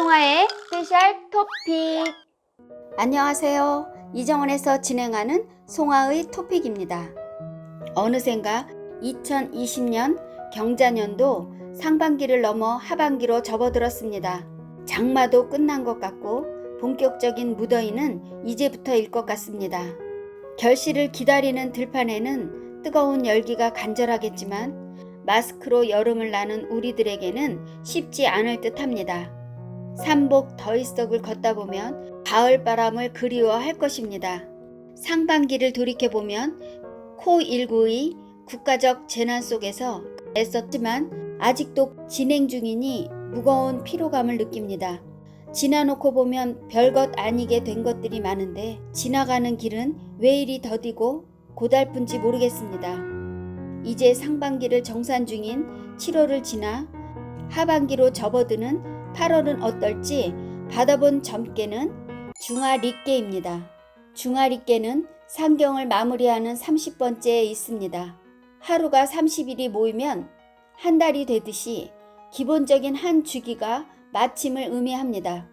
송아의 스페셜 토픽. 안녕하세요. 이정원에서 진행하는 송아의 토픽입니다. 어느샌가 2020년 경자년도 상반기를 넘어 하반기로 접어들었습니다. 장마도 끝난 것 같고 본격적인 무더위는 이제부터일 것 같습니다. 결실을 기다리는 들판에는 뜨거운 열기가 간절하겠지만 마스크로 여름을 나는 우리들에게는 쉽지 않을 듯 합니다. 삼복 더위석을 걷다 보면 가을 바람을 그리워할 것입니다. 상반기를 돌이켜보면 코일9의 국가적 재난 속에서 애썼지만 아직도 진행 중이니 무거운 피로감을 느낍니다. 지나놓고 보면 별것 아니게 된 것들이 많은데 지나가는 길은 왜 이리 더디고 고달픈지 모르겠습니다. 이제 상반기를 정산 중인 7월을 지나 하반기로 접어드는 8월은 어떨지 받아본 점괘는 중화리께입니다. 중화리께는 상경을 마무리하는 30번째에 있습니다. 하루가 30일이 모이면 한 달이 되듯이 기본적인 한 주기가 마침을 의미합니다.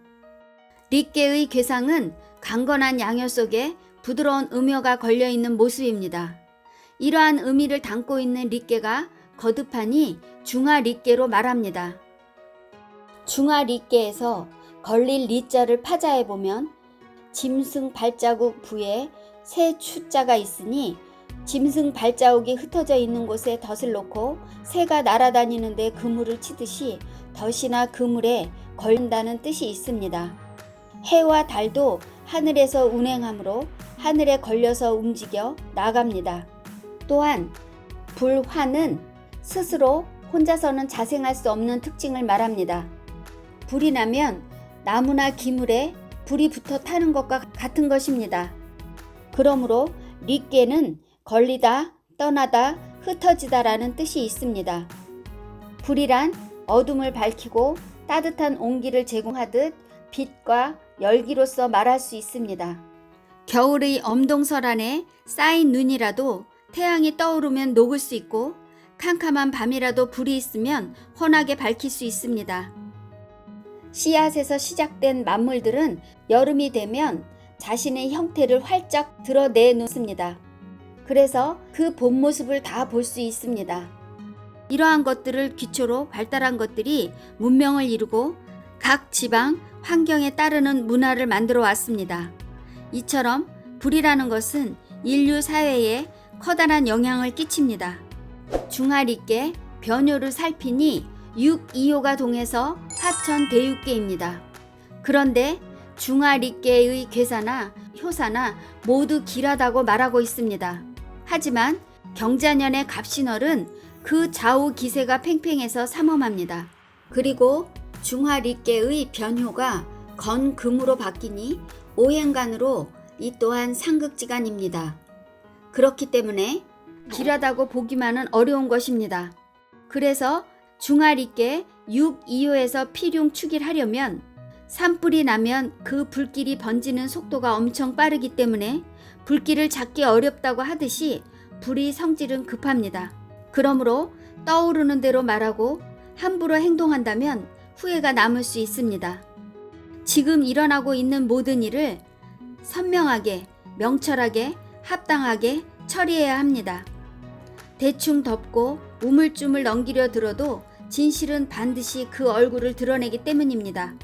리께의 괴상은 강건한 양효 속에 부드러운 음효가 걸려있는 모습입니다. 이러한 의미를 담고 있는 리께가 거듭하니 중화리께로 말합니다. 중화리께에서 걸릴 리자를 파자해 보면 짐승 발자국 부에 새 추자가 있으니 짐승 발자국이 흩어져 있는 곳에 덫을 놓고 새가 날아다니는데 그물을 치듯이 덫이나 그물에 걸린다는 뜻이 있습니다. 해와 달도 하늘에서 운행하므로 하늘에 걸려서 움직여 나갑니다. 또한 불화는 스스로 혼자서는 자생할 수 없는 특징을 말합니다. 불이 나면 나무나 기물에 불이 붙어 타는 것과 같은 것입니다. 그러므로 리께는 걸리다, 떠나다, 흩어지다라는 뜻이 있습니다. 불이란 어둠을 밝히고 따뜻한 온기를 제공하듯 빛과 열기로서 말할 수 있습니다. 겨울의 엄동설 안에 쌓인 눈이라도 태양이 떠오르면 녹을 수 있고 캄캄한 밤이라도 불이 있으면 환하게 밝힐 수 있습니다. 씨앗에서 시작된 만물들은 여름이 되면 자신의 형태를 활짝 드러내놓습니다. 그래서 그 본 모습을 다 볼 수 있습니다. 이러한 것들을 기초로 발달한 것들이 문명을 이루고 각 지방 환경에 따르는 문화를 만들어 왔습니다. 이처럼 불이라는 것은 인류 사회에 커다란 영향을 끼칩니다. 중하리께 변효를 살피니 6, 2호가 동해서 하천 대육계입니다. 그런데 중하리께의 괴사나 효사나 모두 길하다고 말하고 있습니다. 하지만 경자년의 갑신월은 그 좌우 기세가 팽팽해서 삼엄합니다. 그리고 중화리께의 변효가 건금으로 바뀌니 오행간으로 이 또한 상극지간입니다. 그렇기 때문에 길하다고 보기만은 어려운 것입니다. 그래서 중화리께 6, 2호에서 필용 축일하려면 산불이 나면 그 불길이 번지는 속도가 엄청 빠르기 때문에 불길을 잡기 어렵다고 하듯이 불이 성질은 급합니다. 그러므로 떠오르는 대로 말하고 함부로 행동한다면 후회가 남을 수 있습니다. 지금 일어나고 있는 모든 일을 선명하게, 명철하게, 합당하게 처리해야 합니다. 대충 덮고 우물쭈물 넘기려 들어도 진실은 반드시 그 얼굴을 드러내기 때문입니다.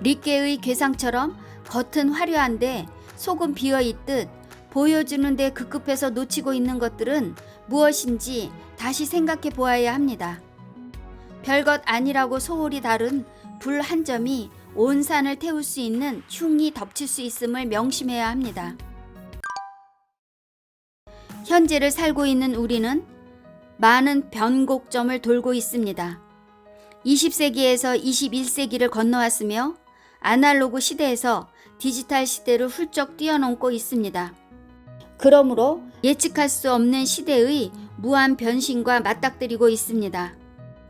리께의 괴상처럼 겉은 화려한데 속은 비어 있듯 보여주는데 급급해서 놓치고 있는 것들은 무엇인지 다시 생각해 보아야 합니다. 별것 아니라고 소홀히 다룬 불 한 점이 온 산을 태울 수 있는 흉이 덮칠 수 있음을 명심해야 합니다. 현재를 살고 있는 우리는 많은 변곡점을 돌고 있습니다. 20세기에서 21세기를 건너왔으며 아날로그 시대에서 디지털 시대를 훌쩍 뛰어넘고 있습니다. 그러므로 예측할 수 없는 시대의 무한 변신과 맞닥뜨리고 있습니다.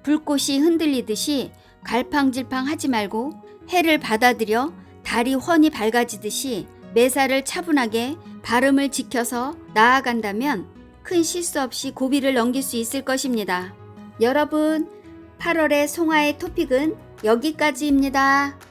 불꽃이 흔들리듯이 갈팡질팡 하지 말고 해를 받아들여 달이 훤히 밝아지듯이 매사를 차분하게 발음을 지켜서 나아간다면 큰 실수 없이 고비를 넘길 수 있을 것입니다. 여러분, 8월의 송화의 토픽은 여기까지입니다.